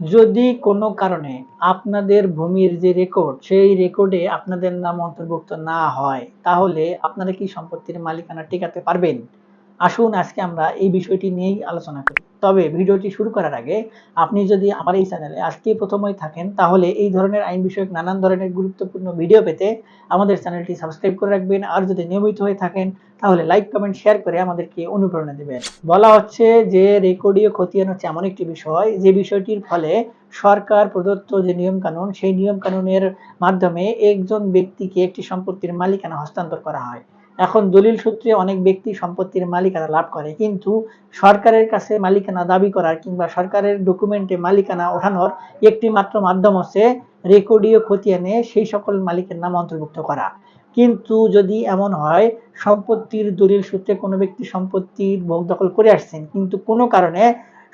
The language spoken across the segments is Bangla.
যদি কোনো কারণে আপনাদের ভূমির যে রেকর্ড সেই রেকর্ডে আপনাদের নাম অন্তর্ভুক্ত না হয়, তাহলে আপনারা কি সম্পত্তির মালিকানা টিকাতে পারবেন? আসুন আজকে আমরা এই বিষয়টি নিয়েই আলোচনা করি। তবে ভিডিওটি শুরু করার আগে আপনি যদি আমার এই চ্যানেলে আজকে প্রথমই থাকেন, তাহলে এই ধরনের আইন বিষয়ক নানান ধরনের গুরুত্বপূর্ণ ভিডিও পেতে আমাদের চ্যানেলটি সাবস্ক্রাইব করে রাখবেন। আর যদি নিয়মিত হয়ে থাকেন, তাহলে লাইক, কমেন্ট, শেয়ার করে আমাদেরকে অনুপ্রেরণা দেবেন। বলা হচ্ছে যে রেকর্ডীয় খতিয়ান হচ্ছে এমন একটি বিষয়, যে বিষয়টির ফলে সরকার প্রদত্ত যে নিয়ম কানুন সেই নিয়ম কানুনের মাধ্যমে একজন ব্যক্তিকে একটি সম্পত্তির মালিকানা হস্তান্তর করা হয়। এখন দলিল সূত্রে অনেক ব্যক্তি সম্পত্তির মালিকানা লাভ করে, কিন্তু সরকারের কাছে মালিকানা দাবি করার কিংবা সরকারের ডকুমেন্টে মালিকানা ওঠানোর একটি মাত্র মাধ্যম হচ্ছে রেকর্ডীয় খতিয়ানে সেই সকল মালিকের নাম অন্তর্ভুক্ত করা। কিন্তু যদি এমন হয়, সম্পত্তির দলিল সূত্রে কোনো ব্যক্তি সম্পত্তির ভোগ দখল করে আসছেন, কিন্তু কোনো কারণে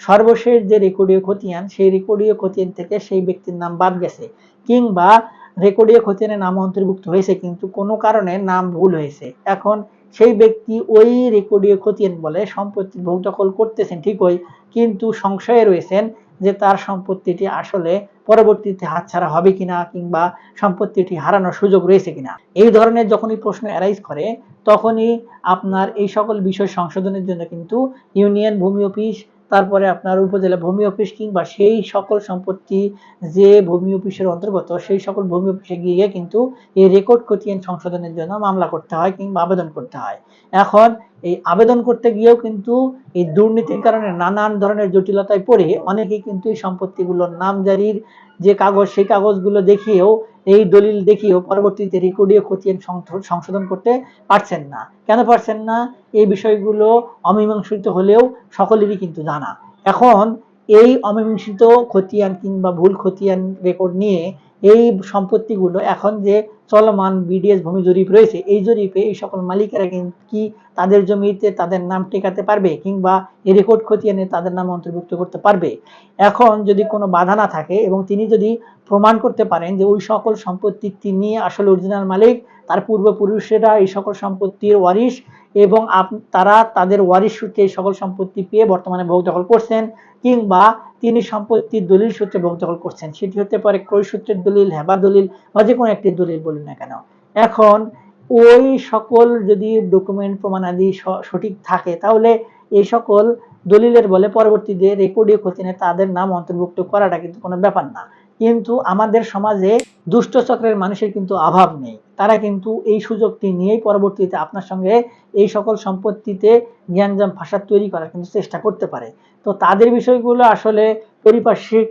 সর্বশেষ যে রেকর্ডীয় খতিয়ান, সেই রেকর্ডীয় খতিয়ান থেকে সেই ব্যক্তির নাম বাদ গেছে, কিংবা রেকর্ডীয় খতিয়ানে নাম অন্তর্ভুক্ত হয়েছে, কিন্তু কোনো কারণে নাম ভুল হয়েছে। এখন সেই ব্যক্তি ওই রেকর্ডীয় খতিয়ান বলে সম্পত্তি ভোগ দখল করতেছেন ঠিকই, কিন্তু সংশয়ে রয়েছেন যে তার সম্পত্তিটি আসলে পরবর্তীতে হাতছাড়া হবে কিনা কিংবা সম্পত্তিটি হারানোর সুযোগ রয়েছে কিনা। এই ধরনের যখনই প্রশ্ন অ্যারাইজ করে, তখনই আপনার এই সকল বিষয় সংশোধনের জন্য কিন্তু ইউনিয়ন ভূমি অফিস তারপরে আপনার উপজেলা ভূমি অফিস কিংবা সেই সকল সম্পত্তি যে ভূমি অফিসের অন্তর্গত, সেই সকল ভূমি অফিসে গিয়ে কিন্তু এই রেকর্ড খতিয়ান সংশোধনের জন্য মামলা করতে হয় কিংবা আবেদন করতে হয়। এখন এই আবেদন করতে গিয়েও কিন্তু এই দুর্নীতির কারণে নানান ধরনের জটিলতায় পড়ে অনেকেই কিন্তু এই সম্পত্তিগুলোর নামজারির যে কাগজ, সেই কাগজগুলো দেখিয়েও এই দলিল দেখিয়েও পরবর্তীতে রেকর্ডীয় খতিয়ান সংশোধন করতে পারছেন না। কেন পারছেন না? এই বিষয়গুলো অমীমাংসিত হলেও সকলেরই কিন্তু জানা। এখন এই অমীমাংসিত খতিয়ান কিংবা ভুল খতিয়ান রেকর্ড নিয়ে এই সম্পত্তিগুলো এখন যে চলমান বিডিএস ভূমি জরিপ রয়েছে, এই জরিপে এই সকল মালিকেরা কি তাদের জমিতে তাদের নাম টেকাতে পারবে কিংবা এই রেকর্ড খতিয়ানে তাদের নাম অন্তর্ভুক্ত করতে পারবে? এখন যদি কোনো বাধা না থাকে এবং তিনি যদি প্রমাণ করতে পারেন যে ওই সকল সম্পত্তি তিনি আসলে অরিজিনাল মালিক, তার পূর্বপুরুষেরা এই সকল সম্পত্তির ওয়ারিশ এবং তারা তাদের ওয়ারিশ সূত্রে এই সকল সম্পত্তি পেয়ে বর্তমানে ভোগ দখল করছেন কিংবা তিনি সম্পত্তির দলিল সূত্রে ভোগ দখল করছেন। সেটি হতে পারে ক্রয় সূত্রের দলিল হেবা দলিল বা যে কোনো একটি দলিল বলুন না কেন। এখন ওই সকল যদি ডকুমেন্ট প্রমাণাদি সঠিক থাকে তাহলে এই সকল দলিলের বলে পরবর্তীতে রেকর্ডীয় খতিনে তাদের নাম অন্তর্ভুক্ত করাটা কিন্তু কোনো ব্যাপার না। কিন্তু আমাদের সমাজে দুষ্ট চক্রের মানুষের কিন্তু অভাব নেই। তারা কিন্তু এই সুযোগটি নিয়েই পরবর্তীতে আপনার সঙ্গে এই সকল সম্পত্তিতে জ্ঞানজাম ফাঁসাদ তৈরি করার কিন্তু চেষ্টা করতে পারে। তো তাদের বিষয়গুলো আসলে পরিপার্শ্বিক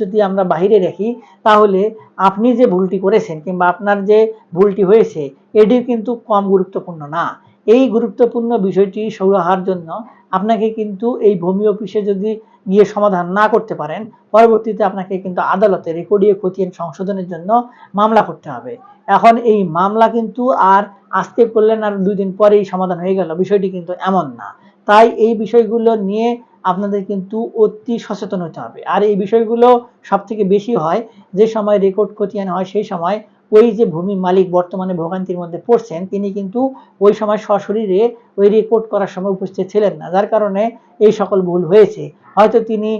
যদি আমরা বাহিরে রাখি তাহলে আপনি যে ভুলটি করেছেন কিংবা আপনার যে ভুলটি হয়েছে এটি কিন্তু কম গুরুত্বপূর্ণ না। এই গুরুত্বপূর্ণ বিষয়টি সৌরাহার জন্য আপনাকে কিন্তু এই ভূমি অফিসে যদি গিয়ে সমাধান না করতে পারেন, পরবর্তীতে আপনাকে কিন্তু আদালতে রেকর্ডীয় খতিয়ান সংশোধনের জন্য মামলা করতে হবে। এখন এই মামলা কিন্তু আর আজকে করলেন আর দুই দিন পরেই সমাধান হয়ে গেল, বিষয়টি কিন্তু এমন না। তাই এই বিষয়গুলো নিয়ে আপনাদের কিন্তু অতি সচেতন হতে হবে। আর এই বিষয়গুলো সব থেকে বেশি হয় যে সময় রেকর্ড খতিয়ান হয় সেই সময় ওই যে ভূমি মালিক বর্তমানে ভোগান্তির মধ্যে পড়ছেন, তিনি কিন্তু ওই সময় সশরীরে ওই রেকর্ড করার সময় উপস্থিত ছিলেন না, যার কারণে এই সকল ভুল হয়েছে। হয়তো তিনি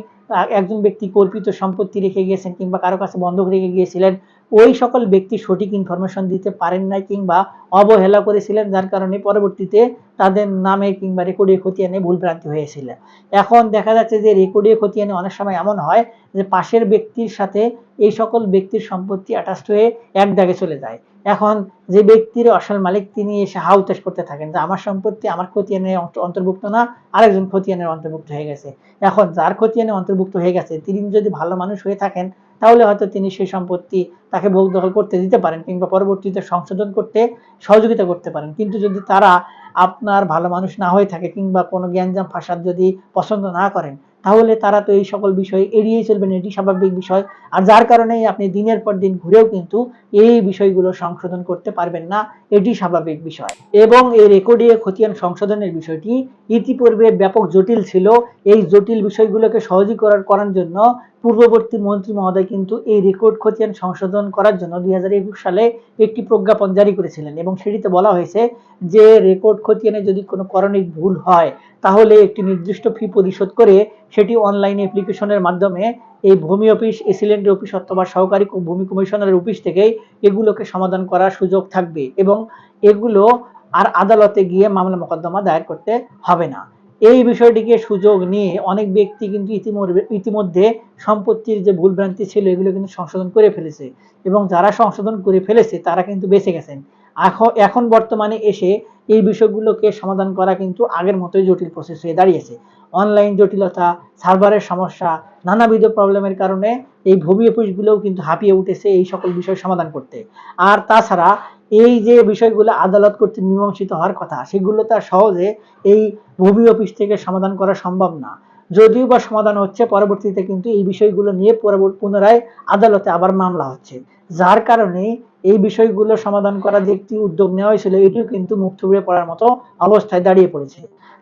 একজন ব্যক্তি কল্পিত সম্পত্তি রেখে গিয়েছেন কিংবা কারও কাছে বন্ধক রেখে গিয়েছিলেন, ওই সকল ব্যক্তি সঠিক ইনফরমেশন দিতে পারেন নাই কিংবা অবহেলা করেছিলেন, যার কারণে পরবর্তীতে তাদের নামে কিংবা রেকর্ডীয় খতিয়ানে ভুলভ্রান্তি হয়েছিল। এখন দেখা যাচ্ছে যে রেকর্ডীয় খতিয়ানে অনেক সময় এমন হয় যে পাশের ব্যক্তির সাথে এই সকল ব্যক্তির সম্পত্তি অ্যাটাচড হয়ে এক দাগে চলে যায়। এখন যে ব্যক্তির আসল মালিক তিনি এসে হাউতাস করতে থাকেন যে আমার সম্পত্তি, আমার খতিয়ানে অন্তর্ভুক্ত না, আরেকজন খতিয়ানের অন্তর্ভুক্ত হয়ে গেছে। এখন যার খতিয়ানে অন্তর্ভুক্ত হয়ে গেছে, তিনি যদি ভালো মানুষ হয়ে থাকেন, তাহলে হয়তো তিনি সেই সম্পত্তি তাকে ভোগ দখল করতে দিতে পারেন কিংবা পরবর্তীতে সংশোধন করতে সহযোগিতা করতে পারেন। কিন্তু যদি তারা আপনার ভালো মানুষ না হয়ে থাকে কিংবা কোনো জ্ঞানজাম ফাঁসাদ যদি পছন্দ না করেন তাহলে তারা তো এই সকল বিষয় এড়িয়ে চলবেন, এটি স্বাভাবিক বিষয়। আর যার কারণেই আপনি দিনের পর দিন ঘুরেও কিন্তু এই বিষয়গুলো সংশোধন করতে পারবেন না, এটি স্বাভাবিক বিষয়। এবং এই রেকর্ডে খতিয়ান সংশোধনের বিষয়টি ইতিপূর্বে ব্যাপক জটিল ছিল। এই জটিল বিষয়গুলোকে সহজীকরণ করার জন্য পূর্ববর্তী মন্ত্রী মহোদয় কিন্তু এই রেকর্ড খতিয়ান সংশোধন করার জন্য দুই হাজার একুশ সালে একটি প্রজ্ঞাপন জারি করেছিলেন এবং সেটিতে বলা হয়েছে যে রেকর্ড খতিয়ানে যদি কোনো করণিক ভুল হয়, তাহলে একটি নির্দিষ্ট ফি পরিশোধ করে সেটি অনলাইন অ্যাপ্লিকেশনের মাধ্যমে এই ভূমি অফিস এসিলেন্টের অফিস অথবা সহকারী ভূমি কমিশনারের অফিস থেকে এগুলোকে সমাধান করার সুযোগ থাকবে এবং এগুলো আর আদালতে গিয়ে মামলা মোকদ্দমা দায়ের করতে হবে না। এই বিষয়টিকে সুযোগ নিয়ে অনেক ব্যক্তি কিন্তু ইতিমধ্যে সম্পত্তির যে ভুলভ্রান্তি ছিল, এগুলো কিন্তু সংশোধন করে ফেলেছে। এবং যারা সংশোধন করে ফেলেছে, তারা কিন্তু বেঁচে গেছেন। এখন বর্তমানে এসে এই বিষয়গুলোকে সমাধান করা কিন্তু আগের মতোই জটিল প্রসেস হয়ে দাঁড়িয়েছে। অনলাইন জটিলতা সার্ভারের সমস্যা, নানাবিধ প্রবলেমের কারণে এই ভূমি অফিসগুলোও কিন্তু হাঁপিয়ে উঠেছে এই সকল বিষয় সমাধান করতে। আর তাছাড়া এই যে বিষয়গুলো আদালত কর্তৃক মীমাংসিত হওয়ার কথা, সেগুলো তার সহজে এই ভূমি অফিস থেকে সমাধান করা সম্ভব না। যদিও বা সমাধান হচ্ছে, পরবর্তীতে কিন্তু এই বিষয়গুলো নিয়ে পুনরায় আদালতে আবার মামলা হচ্ছে। যার কারণে এই বিষয়গুলো সমাধান করার যে একটি উদ্যোগ নেওয়া হয়েছিল, এটিও কিন্তু মুখ থুবড়ে পড়ার মতো অবস্থায় দাঁড়িয়ে পড়েছে।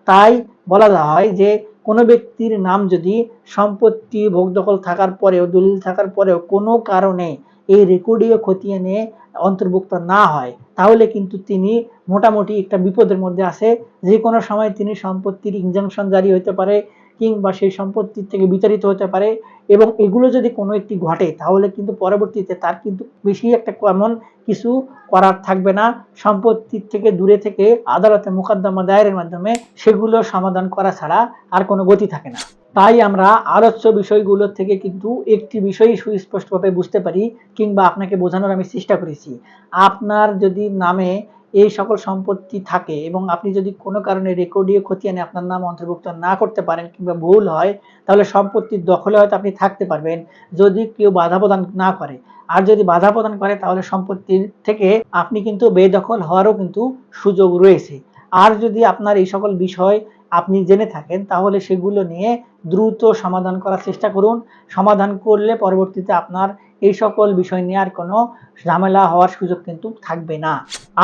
তাই বলা হয় যে, কোনো ব্যক্তির নাম যদি সম্পত্তি ভোগ দখল থাকার পরেও, দলিল থাকার পরেও কোনো কারণে এই রেকর্ডীয় খতিয়ানে অন্তর্ভুক্ত না হয়, তাহলে কিন্তু তিনি মোটামুটি একটা বিপদের মধ্যে আছে। যে কোনো সময় তিনি সম্পত্তির ইনজাংশন জারি হতে পারে কিংবা সেই সম্পত্তির থেকে বিতাড়িত হতে পারে এবং এগুলো যদি কোনো একটি ঘটে, তাহলে কিন্তু পরবর্তীতে তার কিন্তু বেশি একটা এমন কিছু করার থাকবে না। সম্পত্তির থেকে দূরে থেকে আদালতে মোকদ্দমা দায়েরের মাধ্যমে সেগুলো সমাধান করা ছাড়া আর কোনো গতি থাকে না। তাই আমরা আলোচ্য বিষয়গুলোর থেকে কিন্তু একটি বিষয়ই সুস্পষ্টভাবে বুঝতে পারি কিংবা আপনাকে বোঝানোর আমি চেষ্টা করেছি। আপনার যদি নামে এই সকল সম্পত্তি থাকে এবং আপনি যদি কোনো কারণে রেকর্ডীয় খতিয়ানে আপনার নাম অন্তর্ভুক্ত না করতে পারেন কিংবা ভুল হয়, তাহলে সম্পত্তির দখলে হয়তো আপনি থাকতে পারবেন যদি কেউ বাধা প্রদান না করে। আর যদি বাধা প্রদান করে, তাহলে সম্পত্তির থেকে আপনি কিন্তু বেদখল হওয়ারও কিন্তু সুযোগ রয়েছে। আর যদি আপনার এই সকল বিষয় আপনি জেনে থাকেন, তাহলে সেগুলো নিয়ে দ্রুত সমাধান করার চেষ্টা করুন। সমাধান করলে পরবর্তীতে আপনার এই সকল বিষয় নিয়ে আর কোনো ঝামেলা হওয়ার সুযোগ কিন্তু থাকবে না।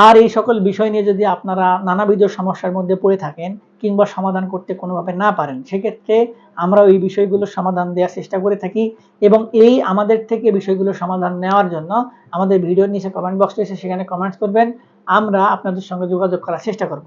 আর এই সকল বিষয় নিয়ে যদি আপনারা নানাবিধ সমস্যার মধ্যে পড়ে থাকেন কিংবা সমাধান করতে কোনোভাবে না পারেন, সেক্ষেত্রে আমরা ওই বিষয়গুলো সমাধান দেওয়ার চেষ্টা করে থাকি এবং এই আমাদের থেকে বিষয়গুলো সমাধান নেওয়ার জন্য আমাদের ভিডিওর নিচে কমেন্ট বক্স রয়েছে, সেখানে কমেন্টস করবেন। আমরা আপনাদের সঙ্গে যোগাযোগ করার চেষ্টা করব।